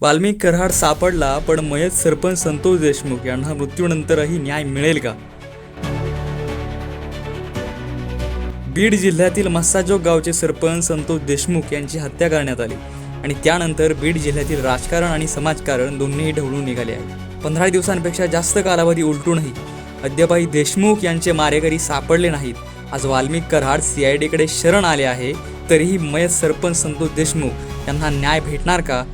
वाल्मिक कराड सापडला पण मयत सरपंच संतोष देशमुख यांना मृत्यूनंतरही न्याय मिळेल का? बीड जिल्ह्यातील मस्साजोग गावचे सरपंच संतोष देशमुख यांची हत्या करण्यात आली. आणि त्यानंतर बीड जिल्ह्यातील राजकारण आणि समाजकारण दोन्हीही ढवळून निघाले आहे. पंधरा दिवसांपेक्षा जास्त कालावधी उलटूनही अद्यापही देशमुख यांचे मारेकरी सापडले नाहीत. आज वाल्मिक कराड सीआयडीकडे शरण आले आहे तरीही मयत सरपंच संतोष देशमुख यांना न्याय भेटणार का?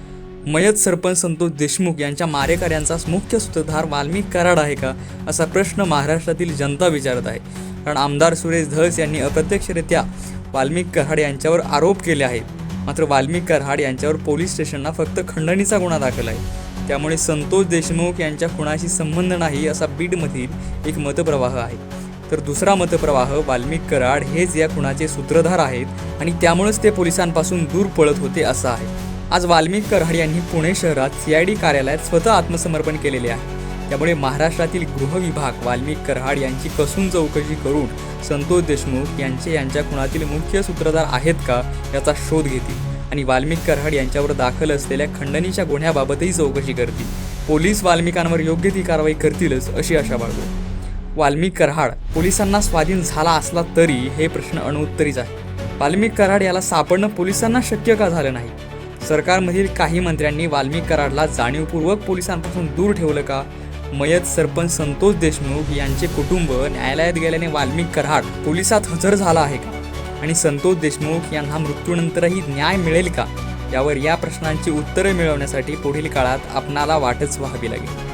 मयत सरपंच संतोष देशमुख यांच्या मारेकऱ्यांचा मुख्य सूत्रधार वाल्मिक कराड आहे का असा प्रश्न महाराष्ट्रातील जनता विचारत आहे. कारण आमदार सुरेश धस यांनी अप्रत्यक्षरित्या वाल्मिक कराड यांच्यावर आरोप केले आहेत. मात्र वाल्मिक कराड यांच्यावर पोलीस स्टेशनला फक्त खंडणीचा गुन्हा दाखल आहे. त्यामुळे संतोष देशमुख यांच्या खुणाशी संबंध नाही असा बीडमधील एक मतप्रवाह आहे. तर दुसरा मतप्रवाह वाल्मिक कराड हेच या खुणाचे सूत्रधार आहेत आणि त्यामुळेच ते पोलिसांपासून दूर पळत होते असं आहे. आज वाल्मिक कराड यांनी पुणे शहरात सीआयडी कार्यालयात स्वतः आत्मसमर्पण केलेले आहे. त्यामुळे महाराष्ट्रातील गृह विभाग वाल्मिक कराड यांची कसून चौकशी करून संतोष देशमुख यांचे यांच्या खुनातील मुख्य सूत्रधार आहेत का याचा शोध घेतील आणि वाल्मिक कराड यांच्यावर दाखल असलेल्या खंडणीच्या गुन्ह्याबाबतही चौकशी करतील. पोलीस वाल्मिकांवर योग्य ती कारवाई करतीलच अशी आशा बाळगू वाल्मिक कराड पोलिसांना स्वाधीन झाला असला तरी हे प्रश्न अणुत्तरीच आहे. वाल्मिक कराड याला सापडणं पोलिसांना शक्य का झालं नाही? सरकारमधील काही मंत्र्यांनी वाल्मिक कराडला जाणीवपूर्वक पोलिसांपासून दूर ठेवलं का? मयत सरपंच संतोष देशमुख यांचे कुटुंब न्यायालयात गेल्याने वाल्मिक कराड पोलिसात हजर झाला आहे का? आणि संतोष देशमुख यांना मृत्यूनंतरही न्याय मिळेल का? यावर या प्रश्नांची उत्तरे मिळवण्यासाठी पुढील काळात आपणाला वाटच व्हावी लागेल.